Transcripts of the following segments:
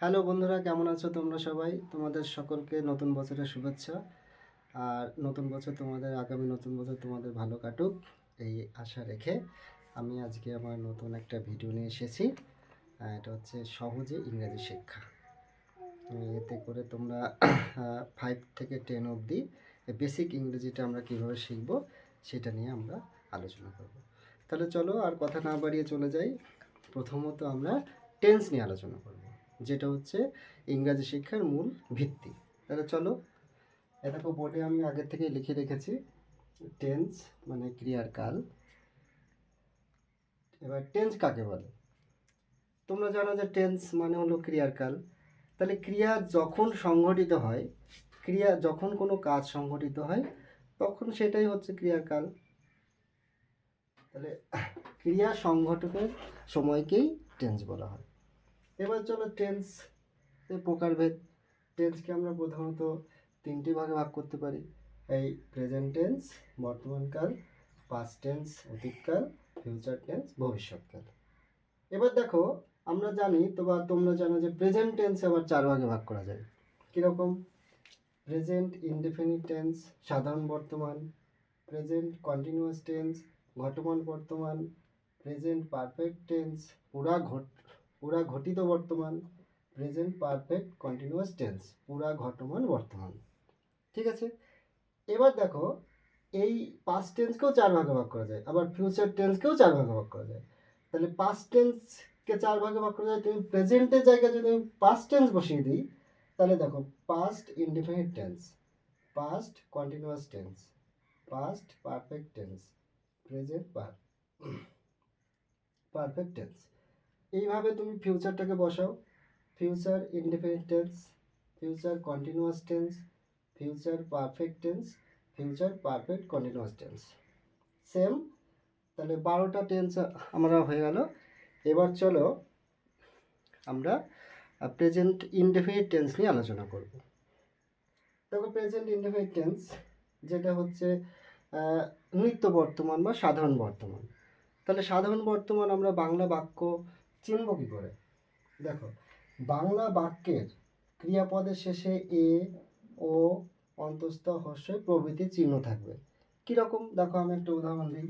Hello বন্ধুরা, কেমন আছো তোমরা সবাই? তোমাদের সকলকে নতুন বছরের শুভেচ্ছা। আর নতুন বছর তোমাদের, আগামী নতুন বছর তোমাদের ভালো কাটুক, এই আশা রেখে আমি আজকে আমার নতুন একটা ভিডিও নিয়ে এসেছি। এটা হচ্ছে সহজে ইংরেজি শিক্ষা। এতে করে তোমরা ফাইভ থেকে টেন অবধি বেসিক ইংরেজিটা আমরা কীভাবে শিখব সেটা নিয়ে আমরা আলোচনা করব। তাহলে চলো আর কথা না বাড়িয়ে চলে যাই। প্রথমত আমরা টেন্স নিয়ে আলোচনা করব। যেটা হচ্ছে ইংরাজি শিক্ষার মূল ভিত্তি। তাহলে চলো, এ দেখো বোর্ডে আমি আগের থেকে লিখে রেখেছি টেন্স মানে ক্রিয়ার কাল এবার টেন্স কাকে বলে? তোমরা জানো যে টেন্স মানে হলো ক্রিয়ার কাল তাহলে ক্রিয়া যখন সংঘটিত হয়, ক্রিয়া যখন কোনো কাজ সংঘটিত হয়, তখন সেটাই হচ্ছে ক্রিয়ার কাল তাহলে ক্রিয়া সংঘটনের সময়কেই টেন্স বলা হয়। এবার চলো টেন্স প্রকারভেদ। টেন্সকে আমরা প্রধানত তিনটি ভাগে ভাগ করতে পারি। এই প্রেজেন্ট টেন্স বর্তমানকাল পাস্ট টেন্স অতীতকাল ফিউচার টেন্স ভবিষ্যৎকাল এবার দেখো, আমরা জানি তো বা তোমরা জানো যে প্রেজেন্ট টেন্স আবার চার ভাগে ভাগ করা যায়। কীরকম? প্রেজেন্ট ইনডিফিনিট টেন্স সাধারণ বর্তমান। প্রেজেন্ট কন্টিনিউয়াস টেন্স ঘটমান বর্তমান। প্রেজেন্ট পারফেক্ট টেন্স পুরা ঘট পুরা ঘটিত বর্তমান প্রেজেন্ট পারফেক্ট কন্টিনিউয়াস টেন্স পুরা ঘটমান, বর্তমান। ঠিক আছে? এবার দেখো, এই পাস্ট টেন্সকেও চার ভাগে ভাগ করা যায়, আবার ফিউচার টেন্সকেও চার ভাগে ভাগ করা যায়। তাহলে পাস্ট টেন্সকে চার ভাগে ভাগ করা যায়, তুমি প্রেজেন্টের জায়গায় যদি আমি পাস্ট টেন্স বসিয়ে দিই, তাহলে দেখো past indefinite tense past continuous tense past perfect tense present per perfect tense এইভাবে তুমি ফিউচারটাকে বসাও। Future indefinite tense future continuous tense future perfect tense future perfect continuous tense same তাহলে বারোটা টেন্স আমরা হয়ে গেল। এবার চলো আমরা প্রেজেন্ট ইনডেফিনিট টেন্স নিয়ে আলোচনা করব। দেখো প্রেজেন্ট ইনডেফিনিট টেন্স যেটা হচ্ছে নিত্য বর্তমান বা সাধারণ বর্তমান। তাহলে সাধারণ বর্তমান আমরা বাংলা বাক্য চিনব কী করে? দেখো, বাংলা বাক্যের ক্রিয়াপদের শেষে এ, ও, অন্তস্থ হর্ষই প্রভৃতি চিহ্ন থাকবে। কীরকম দেখো, আমি একটা উদাহরণ দিই।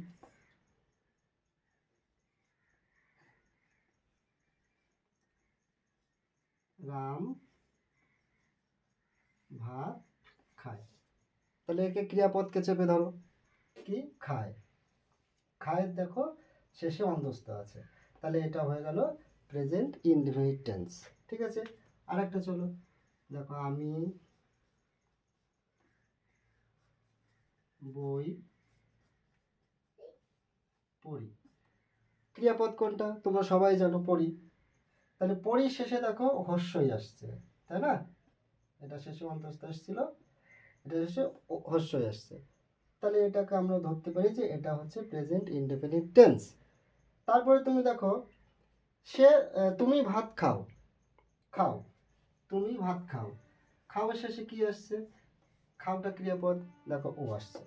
রাম ভাত খায়। তাহলে একে ক্রিয়াপদকে চেপে ধরো। কি? খায়। খায় দেখো, শেষে অন্তস্থ আছে। তাহলে এটা হয়ে গেল প্রেজেন্ট ইনডিফিনিট টেন্স ঠিক আছে? আর একটা চলো। দেখো, আমি বই পড়ি। ক্রিয়াপদ কোনটা? তোমরা সবাই জানো, পড়ি। তাহলে পড়ি শেষে দেখো, হর্ষই আসছে, তাই না? এটা শেষে অন্তস্থ আসছিল, এটা শেষে হর্ষই আসছে। তাহলে এটাকে আমরা ধরতে পারি যে এটা হচ্ছে প্রেজেন্ট ইনডিফিনিট টেন্স তারপরে তুমি দেখো, সে তুমি ভাত খাও খাও, তুমি ভাত খাও। খাওয়ার শেষে কি আসছে? খাওটা ক্রিয়াপদ, দেখো, ও আসছে।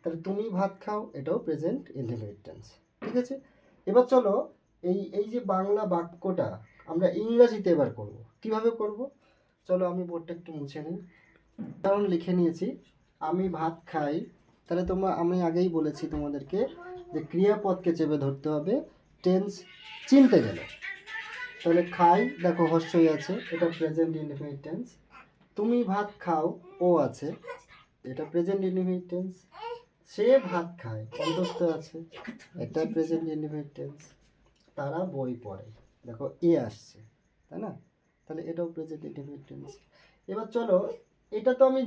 তাহলে তুমি ভাত খাও, এটাও প্রেজেন্ট ইনডিফিনিট টেন্স ঠিক আছে? এবার চলো, এই এই যে বাংলা বাক্যটা, আমরা ইংরাজিতে এবার করব। কীভাবে করব? চলো, আমি বোর্ডটা একটু মুছে নিই। কারণ লিখে নিয়েছি, আমি ভাত খাই। তাহলে তোমরা, আমি আগেই বলেছি তোমাদেরকে যে ক্রিয়াপদকে চেপে ধরতে হবে। টেন্স চিনতে গেলে। তাহলে খাই, দেখো হর্ষই আছে, এটা প্রেজেন্ট ইনডিফিনিট টেন্স তুমি ভাত খাও, ও আছে, এটা প্রেজেন্ট ইনডিফিনিট টেন্স সে ভাত খায় অন্তস্থ আছে, এটা প্রেজেন্ট ইনডিফিনিট টেন্স তারা বই পড়ে, দেখো এ আসছে, তাই না? তাহলে এটাও প্রেজেন্ট ইনডিফিনিট টেন্স এবার চলো, এটা তো আমি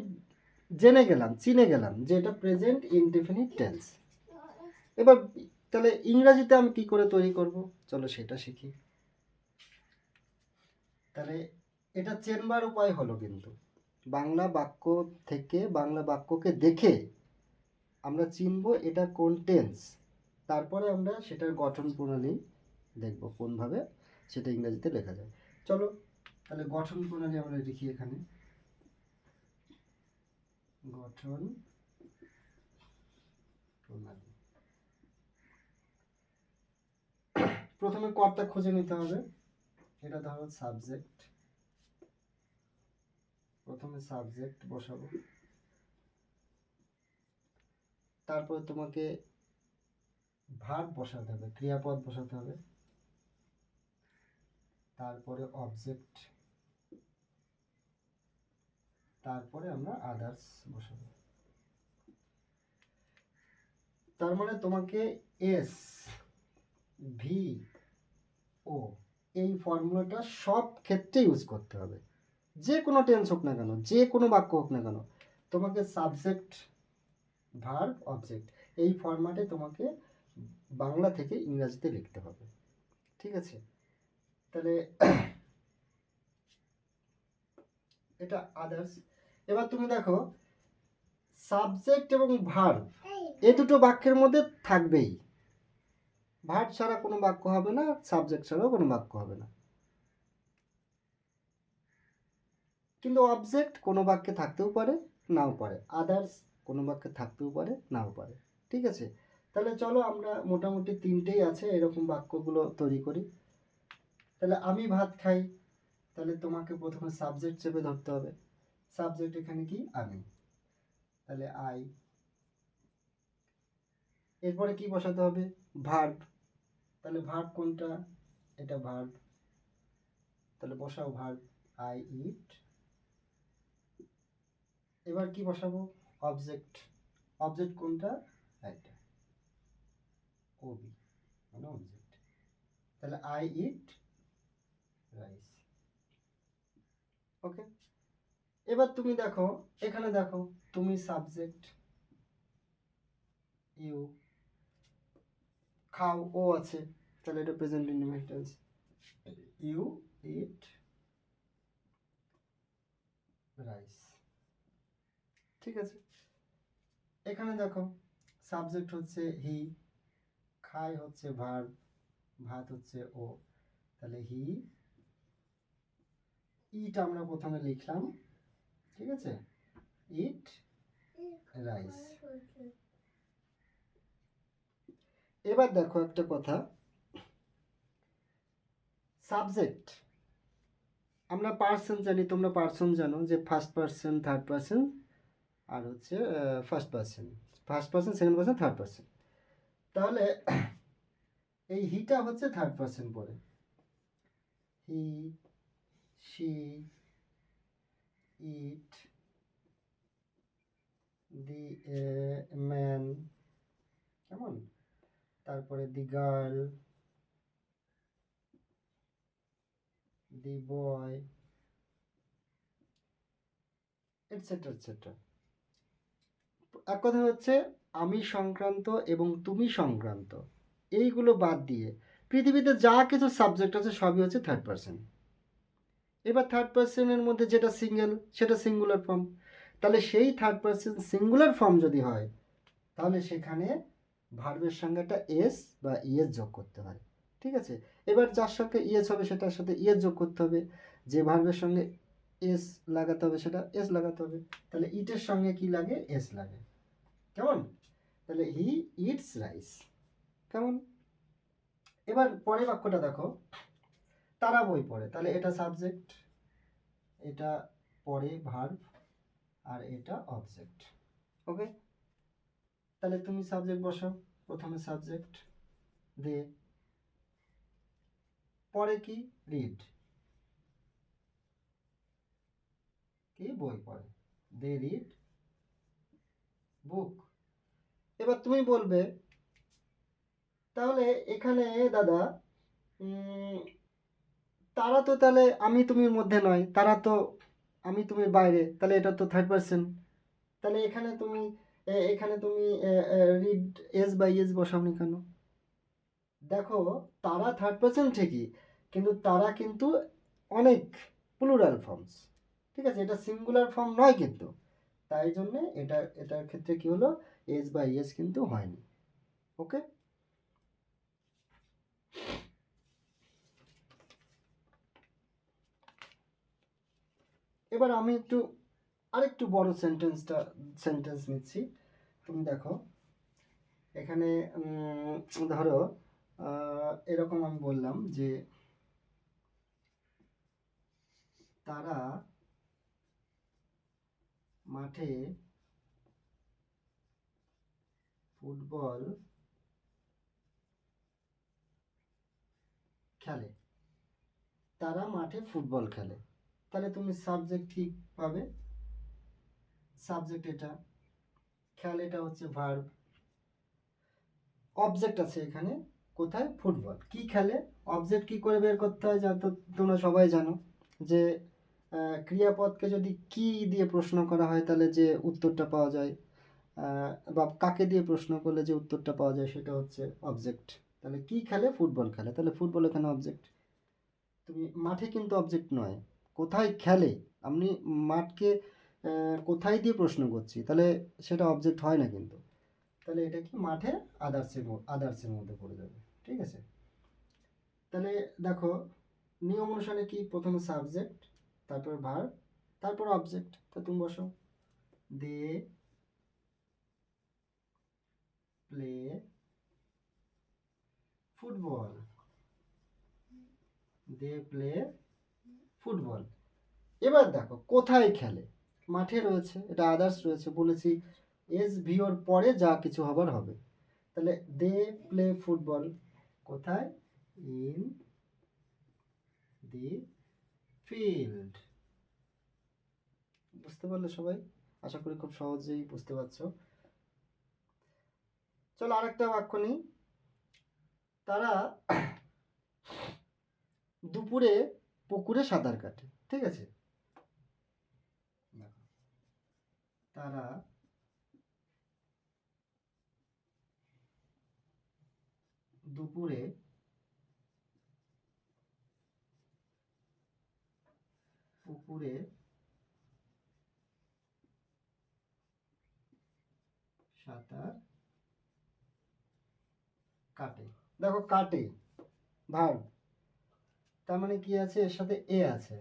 জেনে গেলাম, চিনে গেলাম যে এটা প্রেজেন্ট ইনডিফিনিট টেন্স এবার তাহলে ইংরাজিতে আমি কি করে তৈরি করব? চলো সেটা শিখি। তাহলে এটা চেনবার উপায় হলো কিন্তু। বাংলা বাক্য থেকে বাংলা বাক্যকে দেখে আমরা চিনব এটা কোন টেন্স। তারপরে আমরা সেটার গঠন প্রণালী দেখব কোনভাবে সেটা ইংরাজিতে লেখা যায়। চলো তাহলে গঠন প্রণালী আমরা লিখি এখানে। গঠন প্রণালী। প্রথমে কর্তা খুঁজে নিতে হবে। এটা ধরো সাবজেক্ট প্রথমে সাবজেক্ট বসাবো। তারপরে তোমাকে ভার্ব বসাতে হবে, ক্রিয়াপদ বসাতে হবে। তারপরে অবজেক্ট তারপরে আমরা আদার্স বসাবো। তার মানে তোমাকে এস ভি ও এই ফর্মুলাটা সব ক্ষেত্রে ইউজ করতে হবে। যে কোনো টেন্স হোক না কেন যে কোনো বাক্য হোক না কেন তোমাকে সাবজেক্ট ভার্ব অবজেক্ট এই ফরম্যাটে তোমাকে বাংলা থেকে ইংরাজিতে লিখতে হবে। ঠিক আছে? তাহলে এটা আদার্স এবার তুমি দেখো সাবজেক্ট এবং ভার্ব এ দুটো বাক্যের মধ্যে থাকবেই। ভার্ব ছাড়া কোনো বাক্য হবে না সাবজেক্ট ছাড়াও কোনো বাক্য হবে না। কিন্তু অবজেক্ট কোনো বাক্যে থাকতেও পারে, নাও পারে। আদার্স কোনো বাক্যে থাকতেও পারে, নাও পারে। ঠিক আছে? তাহলে চলো আমরা মোটামুটি তিনটেই আছে, এরকম বাক্যগুলো তৈরি করি। তাহলে আমি ভাত খাই, তাহলে তোমাকে প্রথমে সাবজেক্ট চেপে ধরতে হবে। সাবজেক্ট এখানে কি? আমি। তাহলে আই এরপরে কি বসাতে হবে? ভার্ব। তাহলে ভার্ব কোনটা? এটা ভার্ব। তাহলে বসাও ভার্ব। আই ইট এবার কি বসাবো? অবজেক্ট অবজেক্ট কোনটা? এটা। ওবি মানে অবজেক্ট তাহলে আই ইট রাইস ওকে এবার তুমি দেখো, এখানে দেখো, তুমি সাবজেক্ট ইউ খাও ও আছে তাহলে এটা present independence you eat rice ঠিক আছে। এখানে দেখো সাবজেক্ট হচ্ছে হি খাই হচ্ছে ভার ভাত হচ্ছে ও তাহলে হি ইট আমরা প্রথমে লিখলাম ঠিক আছে? ইট রাইস এবার দেখো একটা কথা। সাবজেক্ট আমরা পার্সন জানি, তোমরা পার্সন জানো যে ফার্স্ট পার্সন থার্ড পার্সন আর হচ্ছে first person first person second person third person তাহলে এই হিটা হচ্ছে থার্ড পার্সন পরে। He she it the man কেমন? তারপরে the girl the boy etcetera etcetera এক কথা হচ্ছে, আমি সংক্রান্ত এবং তুমি সংক্রান্ত, এইগুলো বাদ দিয়ে পৃথিবীতে যা কিছু সাবজেক্ট আছে সবই হচ্ছে থার্ড পার্সন এবার থার্ড পার্সনের মধ্যে যেটা সিঙ্গেল সেটা সিঙ্গুলার ফর্ম তাহলে সেই থার্ড পার্সন সিঙ্গুলার ফর্ম যদি হয়, তাহলে সেখানে ভার্বের সঙ্গে একটা এস বা ইএস যোগ করতে হয় ঠিক আছে? এবার যার সঙ্গে ইএস হবে সেটার সাথে ইএস যোগ করতে হবে। যে ভার্বের সঙ্গে এস লাগাতে হবে সেটা এস লাগাতে হবে। তাহলে ইটের সঙ্গে কি লাগে? এস লাগে। কেমন? তাহলে হি ইটস রাইস। কেমন? এবার পরের বাক্যটা দেখো। তারা বই পড়ে। তাহলে এটা সাবজেক্ট, এটা পরে ভার্ব, আর এটা অবজেক্ট। ওকে? তাহলে তুমি সাবজেক্ট বসাও প্রথমে সাবজেক্ট দে পরে কি? রিড কি বই পড়ে? দে রিড বুক এবার তুমি বলবে, তাহলে এখানে দাদা তারা তো তাহলে আমি তুমির মধ্যে নয়, তারা তো আমি তুমির বাইরে, তাহলে এটা তো থার্ড পার্সন তাহলে এখানে তুমি এখানে তুমি রিড এস বাই এস বসাওনি কেন? দেখো, তারা থার্ড পার্সন ঠিকই, কিন্তু তারা কিন্তু অনেক প্লুরাল ফর্মস ঠিক আছে? এটা সিঙ্গুলার ফর্ম নয় কিন্তু। তাই জন্যে এটা, এটার ক্ষেত্রে কি হলো? এস বাই এস কিন্তু হয়নি, ওকে? এবার আমি একটু আরেকটু বড় সেন্টেন্সটা সেন্টেন্স নিচ্ছি। তুমি দেখো, এখানে ধরো এরকম আমি বললাম যে তারা মাঠে ফুটবল খেলে। তারা মাঠে ফুটবল খেলে। তাহলে তুমি সাবজেক্ট ঠিক পাবে? সাবজেক্ট এটা। খেলে এটা হচ্ছে ভার্ব অবজেক্ট আছে এখানে, কোথায়? ফুটবল কি খেলে? অবজেক্ট কি করে বের করতে হয়? যা তো তোমরা সবাই জানো যে ক্রিয়াপদকে যদি কি দিয়ে প্রশ্ন করা হয়, তাহলে যে উত্তরটা পাওয়া যায় বা কাকে দিয়ে প্রশ্ন করলে যে উত্তরটা পাওয়া যায়, সেটা হচ্ছে অবজেক্ট তাহলে কি খেলে? ফুটবল খেলে। তাহলে ফুটবল এখানে অবজেক্ট তুমি মাঠে কিন্তু অবজেক্ট নয়। কোথায় খেলে? আপনি মাঠকে কোথায় দিয়ে প্রশ্ন করছি? তাহলে সেটা অবজেক্ট হয় না কিন্তু। তাহলে এটা কি? মাঠে আদার্সের আদার্সের মধ্যে পড়ে যাবে। ঠিক আছে? তাহলে দেখো, নিয়ম অনুসারে কি? প্রথমে সাবজেক্ট তারপর ভার তারপর অবজেক্ট তা তুমি বসো। They play football they play football এবার দেখো, কোথায় খেলে? মাঠে রয়েছে, এটা আদার্স রয়েছে, বলেছি এস ভিওর পরে যা কিছু হবার হবে। তাহলে দে প্লে ফুটবল কোথায়? In the field. বুঝতে পারলে সবাই? আশা করি খুব সহজেই বুঝতে পারছ। চলো আরেকটা বাক্য নিই। তারা দুপুরে পুকুরে সাঁতার কাটে, ঠিক আছে দেখো। তারা দুপুরে পুকুরে সাঁতার কাটে। দেখো কাটে ভার্ব তার মানে কি আছে? এর সাথে এ আছে।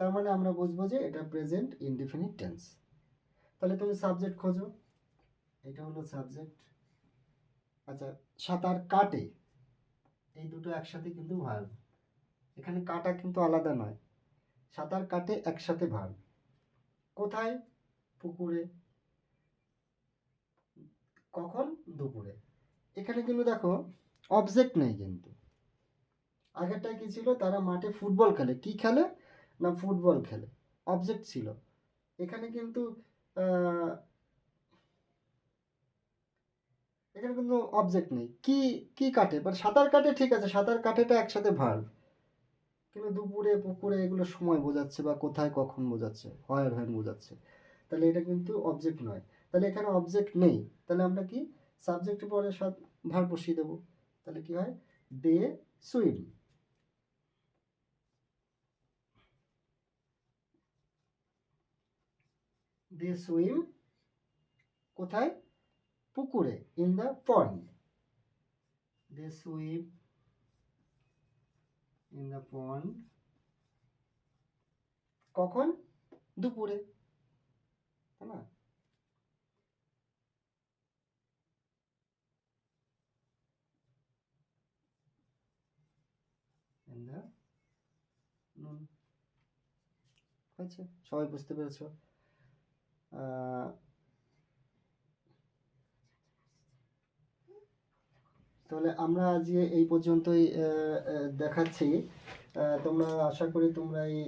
তার মানে আমরা বুঝব যে এটা প্রেজেন্ট ইনডিফিনিট টেন্স তাহলে তুমি সাবজেক্ট খোঁজো। এটা হলো সাবজেক্ট আচ্ছা সাঁতার কাটে। এই দুটো একসাথে কিন্তু ভার্ব এখানে কাটা কিন্তু আলাদা নয়। সাঁতার কাটে একসাথে ভার্ব কোথায়? পুকুরে। কখন? দুপুরে। এখানে কিন্তু দেখো অবজেক্ট নেই কিন্তু। আগেরটায় কি ছিল? তারা মাঠে ফুটবল খেলে। কি খেলে? না ফুটবল খেলে। অবজেক্ট ছিল। এখানে কিন্তু এখানে কিন্তু অবজেক্ট নেই। কি কি কাটে? বাট সাঁতার কাটে ঠিক আছে, সাঁতার কাটেটা একসাথে ভার্ব কিন্তু দুপুরে, পুকুরে এগুলো সময় বোঝাচ্ছে বা কোথায়, কখন বোঝাচ্ছে হয় আর বোঝাচ্ছে। তাহলে এটা কিন্তু অবজেক্ট নয়। তাহলে এখানে অবজেক্ট নেই। তাহলে আমরা কি সাবজেক্ট পরে ভার বসিয়ে দেবো। তাহলে কি হয়? দে সুইম দে সুইম কোথায়? পুকুরে, in the pond. They swim in the pond. কখন? দুপুরে। তাই না? সবাই বুঝতে পেরেছ? তাহলে আমরা আজকে এই পর্যন্তই দেখাচ্ছি। তোমরা আশা করি তোমরা এই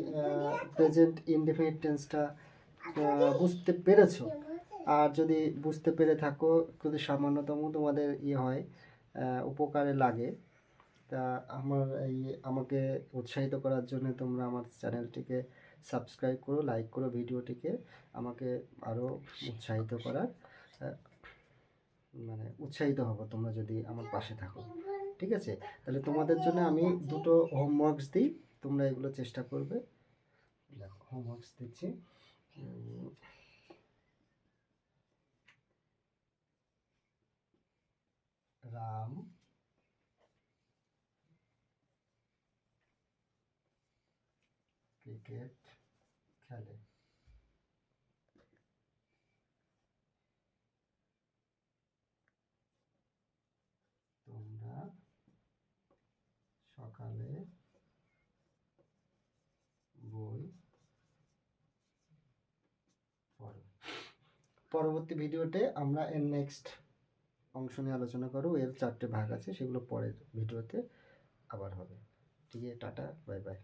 প্রেজেন্ট ইনডিফিনিট টেন্সটা বুঝতে পেরেছ। আর যদি বুঝতে পেরে থাকো, যদি সামান্যতম তোমাদের ইয়ে হয় উপকারে লাগে, তা আমার এই, আমাকে উৎসাহিত করার জন্য তোমরা আমার চ্যানেলটিকে সাবস্ক্রাইব করো লাইক করো ভিডিওটিকে আমাকে আরও উৎসাহিত করার। মানে উৎসাহিত হব তোমরা যদি আমার পাশে থাকো। ঠিক আছে? তাহলে তোমাদের জন্য আমি দুটো হোমওয়ার্কস দিই, তোমরা এগুলো চেষ্টা করবে। দেখো হোমওয়ার্কস দিচ্ছি। রাম। ক্রিকেট, খেলে তোমরা সকালে বই পড়ো পরবর্তী ভিডিওতে আমরা এর নেক্সট অংশ নিয়ে আলোচনা করব। এর চারটে ভাগ আছে, সেগুলো পরের ভিডিওতে আবার হবে। ঠিক আছে, টাটা বাই বাই